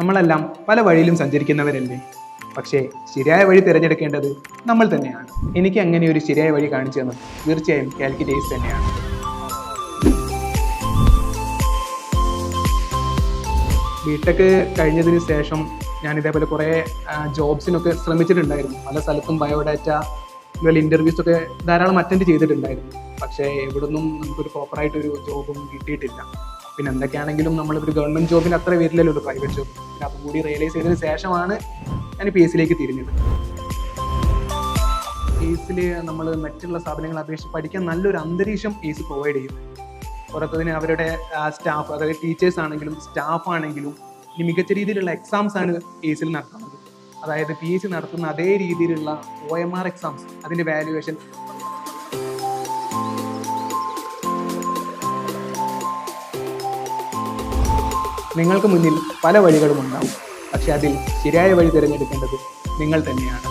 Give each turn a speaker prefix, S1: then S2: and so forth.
S1: നമ്മളെല്ലാം പല വഴിയിലും സഞ്ചരിക്കുന്നവരല്ലേ? പക്ഷേ ശരിയായ വഴി തിരഞ്ഞെടുക്കേണ്ടത് നമ്മൾ തന്നെയാണ്. എനിക്ക് അങ്ങനെ ഒരു ശരിയായ വഴി കാണിച്ചു തന്നത് തീർച്ചയായും കാലിക്കറ്റേഴ്സ് തന്നെയാണ്. ബിടെക് കഴിഞ്ഞതിന് ശേഷം ഞാൻ ഇതേപോലെ കുറേ ജോബ്സിനൊക്കെ ശ്രമിച്ചിട്ടുണ്ടായിരുന്നു. പല സ്ഥലത്തും ബയോഡാറ്റ ഇതുപോലെ ഇന്റർവ്യൂസ് ഒക്കെ ധാരാളം അറ്റൻഡ് ചെയ്തിട്ടുണ്ടായിരുന്നു. പക്ഷേ എവിടുന്നും നമുക്കൊരു പ്രോപ്പറായിട്ടൊരു ജോബും കിട്ടിയിട്ടില്ല. പിന്നെ എന്തൊക്കെയാണെങ്കിലും നമ്മളൊരു ഗവൺമെന്റ് ജോബിന് അത്ര വരില്ലല്ലോ ഒരു പ്രൈവറ്റ് ജോബ് പിന്നെ അതും കൂടി റിയലൈസ് ചെയ്തതിന് ശേഷമാണ് ഞാൻ പി എസ് സിയിലേക്ക് തിരിഞ്ഞത്. എയ്സിൽ നമ്മൾ മറ്റുള്ള സ്ഥാപനങ്ങളെ അപേക്ഷിച്ച് പഠിക്കാൻ നല്ലൊരു അന്തരീക്ഷം എയ്സ് പ്രൊവൈഡ് ചെയ്യുന്നു പുറത്തതിന് അവരുടെ സ്റ്റാഫ് അതായത് ടീച്ചേഴ്സ് ആണെങ്കിലും സ്റ്റാഫ് ആണെങ്കിലും ഇനി മികച്ച രീതിയിലുള്ള എക്സാംസ് ആണ് എയ്സിൽ നടത്തുന്നത്. അതായത് പി എസ് സി നടത്തുന്ന അതേ രീതിയിലുള്ള ഒ എം ആർ എക്സാംസ് അതിന്റെ വാല്യുവേഷൻ നിങ്ങൾക്ക് മുന്നിൽ പല വഴികളും ഉണ്ടാവും പക്ഷെ അതിൽ ശരിയായ വഴി തിരഞ്ഞെടുക്കേണ്ടത് നിങ്ങൾ തന്നെയാണ്.